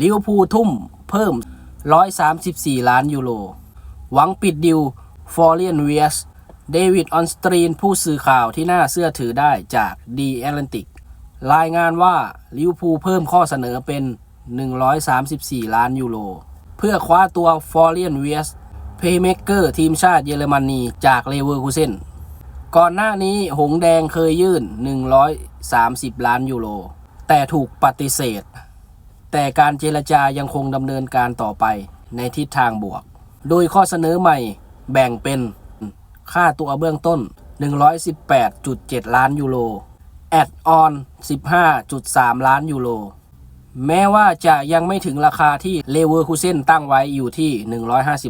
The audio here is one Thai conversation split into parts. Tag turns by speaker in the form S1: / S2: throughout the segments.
S1: ลิเวอร์พูลทุ่มเพิ่ม 134 ล้านยูโร หวังปิดดิวฟอร์เรียนเวียสเดวิดออนสตรีนผู้สื่อข่าวที่น่าเชื่อถือได้จากดีแอตแลนติกรายงานว่าลิเวอร์พูลเพิ่มข้อเสนอเป็น 134 ล้านยูโร เพื่อคว้าตัวฟอร์เรียนเวียสเพย์เม k เกอร์ทีมชาติเยอรมนีจากเลเวอร์คูเซนก่อนหน้านี้หงแดงเคยยื่น 130 ล้านยูโร แต่ถูกปฏิเสธ แต่การเจรจายังคงดำเนินการต่อไปในทิศทางบวก โดยข้อเสนอใหม่แบ่งเป็นค่าตัวเบื้องต้น 118.7 ล้านยูโร แอดออน 15.3 ล้านยูโร แม้ว่าจะยังไม่ถึงราคาที่เลเวอร์คูเซนตั้งไว้อยู่ที่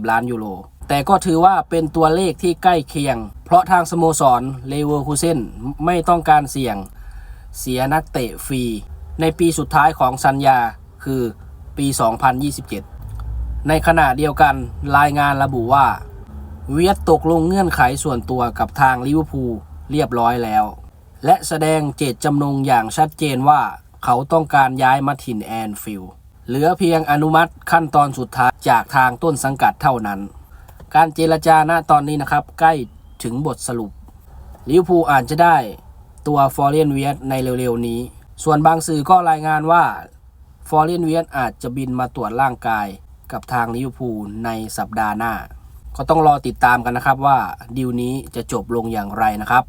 S1: 150 ล้านยูโร แต่ก็ถือว่าเป็นตัวเลขที่ใกล้เคียง เพราะทางสโมสรเลเวอร์คูเซนไม่ต้องการเสี่ยง เสียนักเตะฟรี ในปีสุดท้ายของสัญญา คือปี 2027 ในขณะเดียวกันรายงานระบุว่า เวียดตกลงเงื่อนไขส่วนตัวกับทางลิเวอร์พูลเรียบร้อยแล้ว และแสดงเจตจำนงอย่างชัดเจนว่าเขาต้องการย้ายมาถิ่นแอนฟิลด์เหลือเพียงอนุมัติขั้นตอนสุดท้ายจากทางต้นสังกัดเท่านั้น การเจรจาณตอนนี้นะครับ ใกล้ถึงบทสรุปลิเวอร์พูลอาจจะได้ตัวฟอร์เรนเวียในเร็วๆนี้ ส่วนบางสื่อก็รายงานว่า ฟอร์เรนเวียนอาจจะบินมาตรวจร่างกายกับทางลิเวอร์พูลในสัปดาห์หน้า ก็ต้องรอติดตามกันนะครับว่าดีลนี้จะจบลงอย่างไรนะครับ